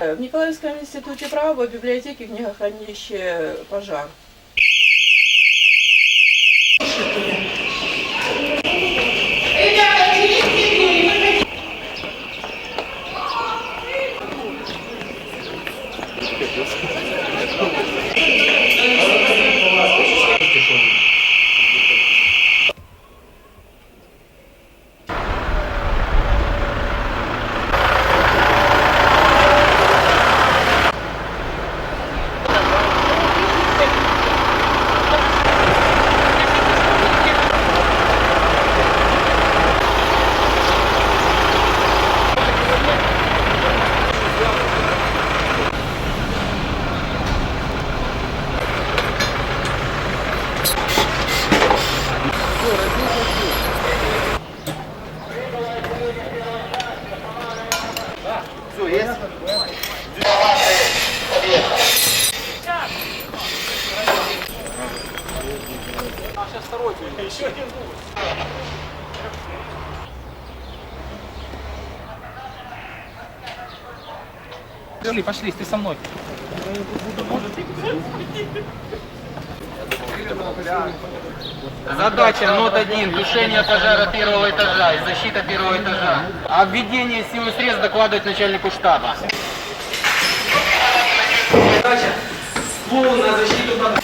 Э, в Николаевском институте права, в библиотеке, книгохранилище «Пожар». Все, есть? Сейчас второй тебе. Еще один Пошли, пошли, ты со мной. Я думал, Задача нот 1. Тушение пожара первого этажа и защита первого этажа. А введение сил и средств докладывать начальнику штаба. Задача ствол на защиту пожара.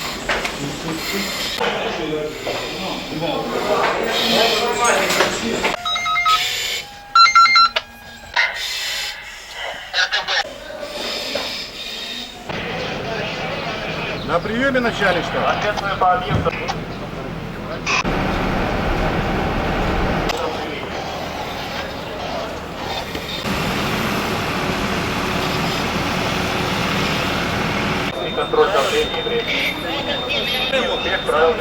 На приеме начальник штаба. контроль Всех правил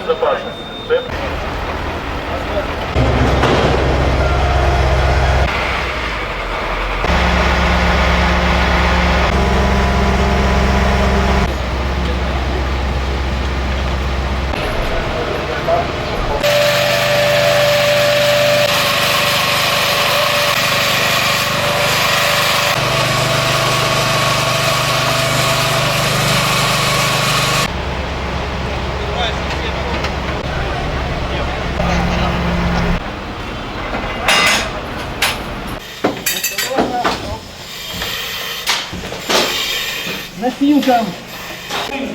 безопасности. Темп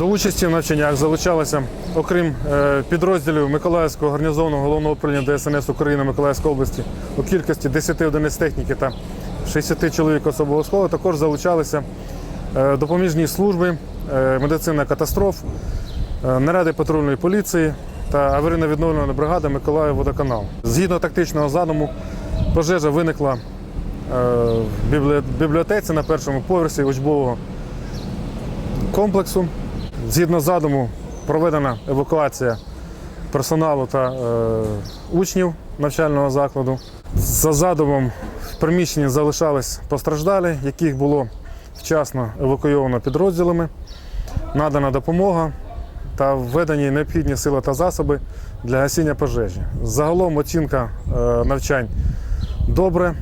До участі в навчаннях залучалися, окрім е, підрозділів Миколаївського гарнізону головного управління ДСНС України Миколаївської області у кількості 10 одиниць техніки та 60 чоловік особового складу, також залучалися е, допоміжні служби, е, медицина катастроф, е, наради патрульної поліції та аварійно-відновлювальна бригада Миколаїв водоканал. Згідно тактичного задуму, пожежа виникла в бібліотеці на першому поверсі учбового комплексу. Згідно задуму, проведена евакуація персоналу та учнів навчального закладу. За задумом приміщенні залишались постраждалі, яких було вчасно евакуйовано підрозділами, надана допомога та введені необхідні сили та засоби для гасіння пожежі. Загалом оцінка е, навчань добре.